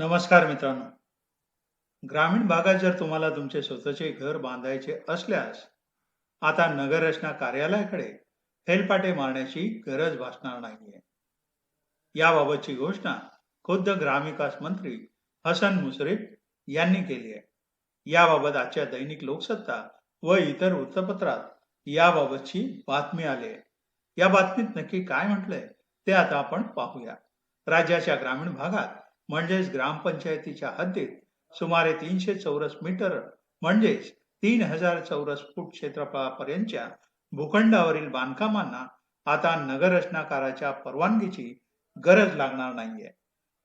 नमस्कार मित्रांनो. ग्रामीण भागात जर तुम्हाला तुमचे स्वतःचे घर बांधायचे असल्यास, आता नगररचना कार्यालयाकडे हेलपाटे मारण्याची गरज भासणार नाहीये. याबाबतची घोषणा खुद्द ग्रामविकास मंत्री हसन मुश्रीफ यांनी केली आहे. याबाबत आजच्या दैनिक लोकसत्ता व इतर वृत्तपत्रात याबाबतची बातमी आली आहे. या बातमीत नक्की काय म्हटलंय ते आता आपण पाहूया. राज्याच्या ग्रामीण भागात म्हणजेच ग्रामपंचायतीच्या हद्दीत सुमारे तीनशे चौरस मीटर म्हणजेच तीन हजार चौरस फूट क्षेत्रफळापर्यंतच्या भूखंडावरील बांधकामांना आता नगररचनाकाराच्या परवानगीची गरज लागणार नाहीये.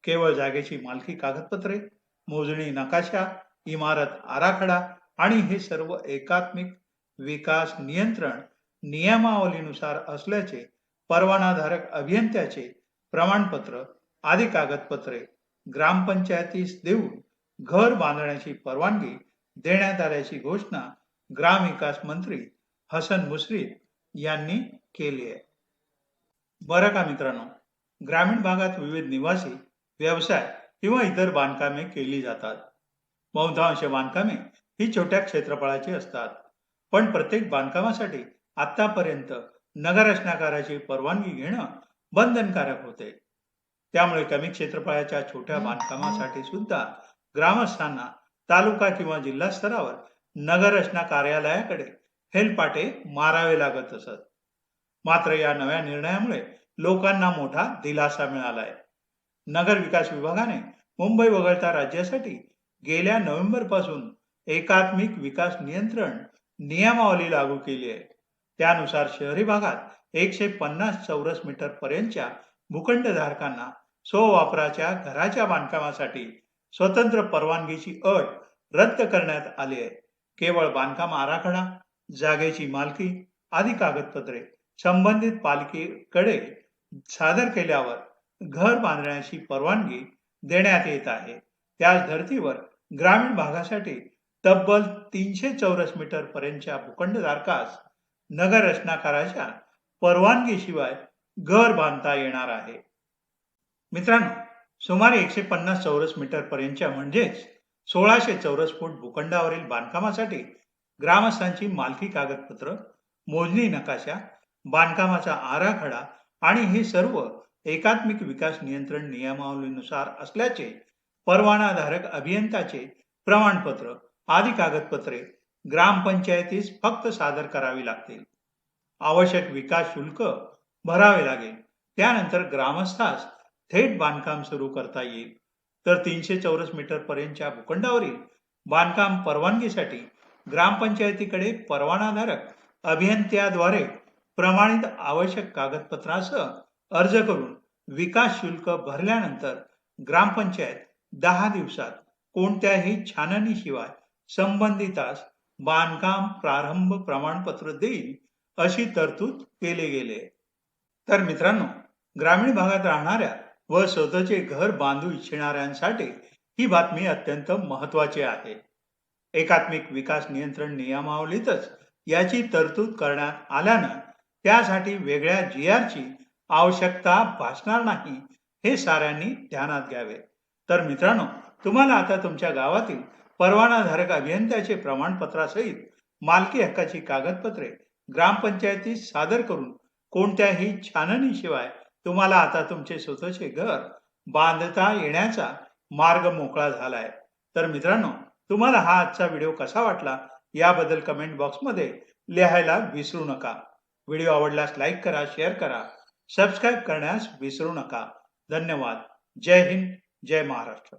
केवळ जागेची मालकी कागदपत्रे, मोजणी नकाशा, इमारत आराखडा आणि हे सर्व एकात्मिक विकास नियंत्रण नियमावलीनुसार असल्याचे परवानाधारक अभियंत्याचे प्रमाणपत्र आदी कागदपत्रे ग्रामपंचायतीस देऊन घर बांधण्याची परवानगी देण्यात आल्याची घोषणा ग्रामविकास मंत्री हसन मुश्रीफ यांनी केली आहे. बरं का मित्रांनो, ग्रामीण भागात विविध निवासी, व्यवसाय किंवा इतर बांधकामे केली जातात. बहुतांश बांधकामे ही छोट्या क्षेत्रफळाची असतात. पण प्रत्येक बांधकामासाठी आतापर्यंत नगररचनाकाराची परवानगी घेणं बंधनकारक होते. त्यामुळे कमी क्षेत्रफळाच्या छोट्या बांधकामासाठी सुद्धा ग्रामस्थांना तालुका किंवा जिल्हा स्तरावर नगररचना कार्यालयाकडे हेलपाटे मारावे लागत असत. मात्र या नव्या निर्णयामुळे लोकांना मोठा दिलासा मिळालाय. नगर विकास विभागाने मुंबई वगळता राज्यासाठी गेल्या नोव्हेंबरपासून एकात्मिक विकास नियंत्रण नियमावली लागू केली आहे. त्यानुसार शहरी भागात एकशे पन्नास चौरस मीटर पर्यंतच्या भूखंडधारकांना स्ववापराच्या घराच्या बांधकामासाठी स्वतंत्र परवानगीची अट रद्द करण्यात आली आहे. केवळ बांधकाम आराखडा, जागेची मालकी आदी कागदपत्रे संबंधित पालिकेकडे सादर केल्यावर घर बांधण्याची परवानगी देण्यात येत आहे. त्याच धर्तीवर ग्रामीण भागासाठी तब्बल तीनशे चौरस मीटर पर्यंतच्या भूखंडधारकास नगर रचनाकाराच्या परवानगीशिवाय घर बांधता येणार आहे. मित्रांनो, सुमारे एकशे पन्नास चौरस मीटर पर्यंतच्या म्हणजेच सोळाशे चौरस फूट भूखंडावरील बांधकामासाठी ग्रामस्थांची मालकी कागदपत्र, मोजणी नकाशा, बांधकामाचा आराखडा आणि हे सर्व एकात्मिक विकास नियंत्रण नियमावलीनुसार असल्याचे परवानाधारक अभियंताचे प्रमाणपत्र आदी कागदपत्रे ग्रामपंचायतीस फक्त सादर करावी लागतील. आवश्यक विकास शुल्क भरावे लागेल. त्यानंतर ग्रामस्थास थेट बांधकाम सुरू करता येईल. तर तीनशे चौरस मीटर पर्यंतच्या भूखंडावरील बांधकाम परवानगीसाठी ग्रामपंचायतीकडे परवानाधारक अभियंत्याद्वारे प्रमाणित आवश्यक कागदपत्रासह अर्ज करून विकास शुल्क भरल्यानंतर ग्रामपंचायत दहा दिवसात कोणत्याही छाननीशिवाय संबंधितास बांधकाम प्रारंभ प्रमाणपत्र देईल अशी तरतूद केली गेली तर मित्रांनो, ग्रामीण भागात राहणाऱ्या व स्वतःचे घर बांधू इच्छिणाऱ्यांसाठी ही बातमी अत्यंत महत्वाची आहे. एकात्मिक विकास नियंत्रण नियमावलीतच याची तरतूद करण्यात आल्यानं त्यासाठी वेगळ्या जी ची आवश्यकता भासणार नाही हे साऱ्यांनी ध्यानात घ्यावे. तर मित्रांनो, तुम्हाला आता तुमच्या गावातील परवानाधारक अभियंत्याचे प्रमाणपत्रासहित मालकी हक्काची कागदपत्रे ग्रामपंचायतीस सादर करून कोणत्याही छाननीशिवाय तुम्हाला आता तुमचे स्वतःचे घर बांधता येण्याचा मार्ग मोकळा झालाय. तर मित्रांनो, तुम्हाला हा आजचा व्हिडिओ कसा वाटला याबद्दल कमेंट बॉक्समध्ये लिहायला विसरू नका. व्हिडिओ आवडल्यास लाईक करा, शेअर करा, सबस्क्राईब करण्यास विसरू नका. धन्यवाद. जय हिंद, जय महाराष्ट्र.